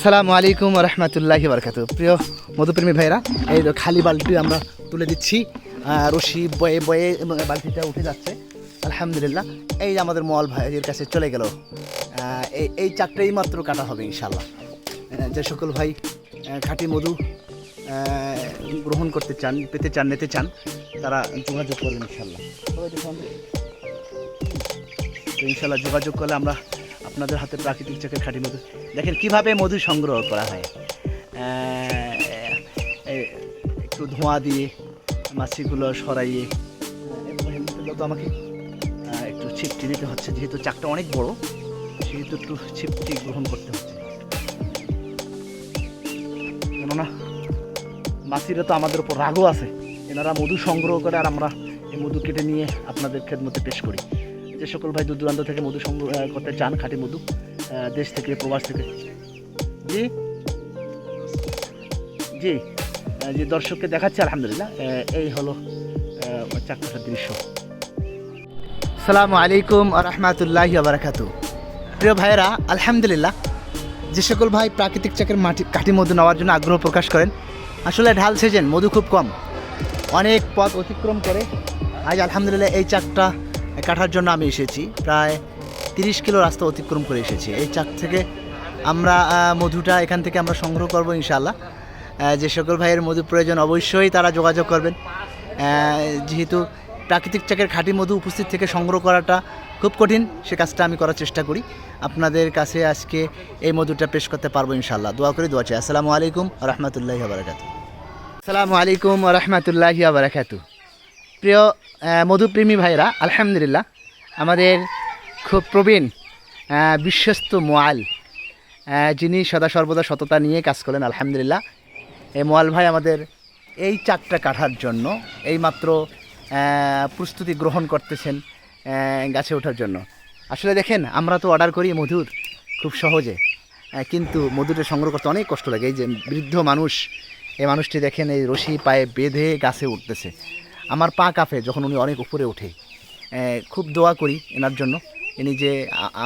আসসালামু আলাইকুম রহমতুল্লাহি বরকাত প্রিয় মধুপ্রেমী ভাইরা এই তো খালি বালতি আমরা তুলে দিচ্ছি রশি বয়ে বয়ে বালতিটা উঠে যাচ্ছে। আলহামদুলিল্লাহ, এই আমাদের মল ভাইয়ের কাছে চলে গেল। এই এই চারটেই মাত্র কাটা হবে ইনশাল্লাহ যে সকল ভাই খাঁটি মধু গ্রহণ করতে চান, পেতে চান, নিতে চান, তারা যোগাযোগ করবেন ইনশাল্লাহ ইনশাল্লাহ যোগাযোগ করলে আমরা আপনাদের হাতে প্রাকৃতিক চোখের খাঁটি মধু। দেখেন কীভাবে মধু সংগ্রহ করা হয়। একটু ধোঁয়া দিয়ে, মাছিগুলো সরাইয়ে, তো আমাকে একটু ছিপটি নিতে হচ্ছে। যেহেতু চাকটা অনেক বড়, সেহেতু একটু ছিপটি গ্রহণ করতে হচ্ছে। কেননা, মাছিরা তো আমাদের উপর রাগও আছে। এনারা মধু সংগ্রহ করে আর আমরা এই মধু কেটে নিয়ে আপনাদের খেদমতে পেশ করি। যে সকল ভাই দূর দূরান্ত থেকে মধু সংগ্রহ করতে চান, খাঁটি মধু দেশ থেকে, প্রবাস থেকে। জি। জি। যে দর্শককে দেখাচ্ছে, আলহামদুলিল্লাহ এই হলো চাকরিটার দৃশ্য। সালামু আলাইকুম রহমতুল্লাহি বারাকাতু। প্রিয় ভাইয়েরা, আলহামদুলিল্লাহ, যে সকল ভাই প্রাকৃতিক চাকের মাটি কাঠি মধু নেওয়ার জন্য আগ্রহ প্রকাশ করেন, আসলে ঢাল সেজেন, মধু খুব কম। অনেক পথ অতিক্রম করে, আজ আলহামদুলিল্লাহ এই চাকটা কাটার জন্য আমি এসেছি। প্রায় তিরিশ কিলো রাস্তা অতিক্রম করে এসেছি। এই চাক থেকে আমরা মধুটা এখান থেকে আমরা সংগ্রহ করব ইনশাআল্লাহ। আহ, যে সকল ভাইয়ের মধু প্রয়োজন অবশ্যই তারা যোগাযোগ করবেন। যেহেতু প্রাকৃতিক চাকের খাঁটি মধু উপস্থিত থেকে সংগ্রহ করাটা খুব কঠিন সে কাজটা আমি করার চেষ্টা করি। আপনাদের কাছে আজকে এই মধুটা পেশ করতে পারব ইনশাল্লাহ দোয়া করি দোয়া চাই। আসসালামু আলাইকুম রহমতুল্লাহি বারাকাতু আসসালামু আলাইকুম রহমতুল্লাহি বারাকাতু প্রিয় মধুপ্রেমী ভাইরা আলহামদুলিল্লাহ আমাদের খুব প্রবীণ বিশ্বস্ত মোয়াল যিনি সদা সর্বদা সততা নিয়ে কাজ করেন আলহামদুলিল্লাহ। এই মোয়াল ভাই আমাদের এই চারটা কাটার জন্য এইমাত্র আহ, প্রস্তুতি গ্রহণ করতেছেন গাছে ওঠার জন্য। আসলে দেখেন আমরা তো অর্ডার করি মধুর খুব সহজে কিন্তু মধুটা সংগ্রহ করতে অনেক কষ্ট লাগে। এই যে বৃদ্ধ মানুষ এই মানুষটি দেখেন এই রশি পায়ে বেঁধে গাছে উঠতেছে। আমার পা কাঁপে যখন উনি অনেক উপরে ওঠে। খুব দোয়া করি এনার জন্য। ইনি যে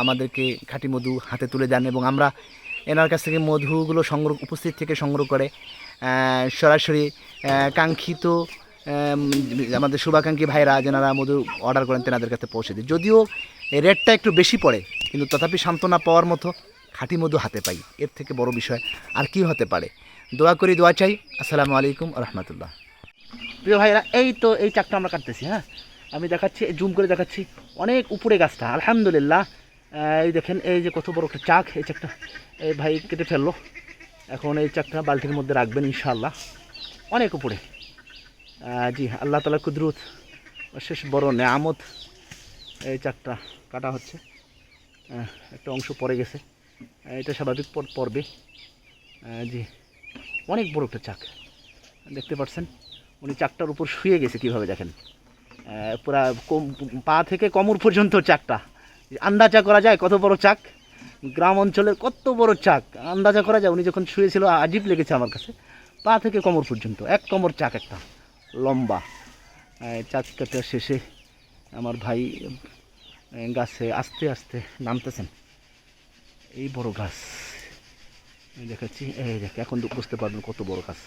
আমাদেরকে খাঁটি মধু হাতে তুলে দেন এবং আমরা এনার কাছ থেকে মধুগুলো সংগ্রহ, উপস্থিত থেকে সংগ্রহ করে সরাসরি কাঙ্ক্ষিত আমাদের শুভাকাঙ্ক্ষী ভাইরা যেনারা মধু অর্ডার করেন তেনাদের কাছে পৌঁছে দিই। যদিও রেটটা একটু বেশি পড়ে, কিন্তু তথাপি সান্ত্বনা পাওয়ার মতো খাঁটি মধু হাতে পাই। এর থেকে বড় বিষয় আর কি হতে পারে। দোয়া করি, দোয়া চাই। আসসালামু আলাইকুম রহমতুল্লাহ। প্রিয় ভাইরা এই তো এই চাকটা আমরা কাটতেছি হ্যাঁ? আমি দেখাচ্ছি জুম করে দেখাচ্ছি অনেক উপরে গাছটা আলহামদুলিল্লাহ। এই দেখেন এই যে কত বড় একটা চাক এই চাকটা এই ভাই কেটে ফেলল। এখন এই চাকটা বালতির মধ্যে রাখবেন ইনশাআল্লাহ। অনেক উপরে। জি আল্লাহ তালা কুদরুত শেষ বড় নেয়ামত এই চাকটা কাটা হচ্ছে। একটা অংশ পড়ে গেছে। এটা স্বাভাবিক পর আহ, জি অনেক বড় একটা চাক। দেখতে পাচ্ছেন? উনি চাকটার উপর শুয়ে গেছে কীভাবে দেখেন? পুরা পা থেকে কোমর পর্যন্ত চাকটা আন্দাজা করা যায় কত বড় চাক? গ্রাম অঞ্চলের কত বড় চাক? আন্দাজা করা যায়। উনি যখন শুয়েছিল, আজীব লেগেছে আমার কাছে। পা থেকে কোমর পর্যন্ত, এক কোমর চাক একটা, লম্বা। চাক কাটা শেষে আমার ভাই গাছে আস্তে আস্তে নামতেছেন। এই বড় গাছ। দেখাচ্ছি, এই দেখ, এখন তো বুঝতে পারবেন কত বড় গাছ।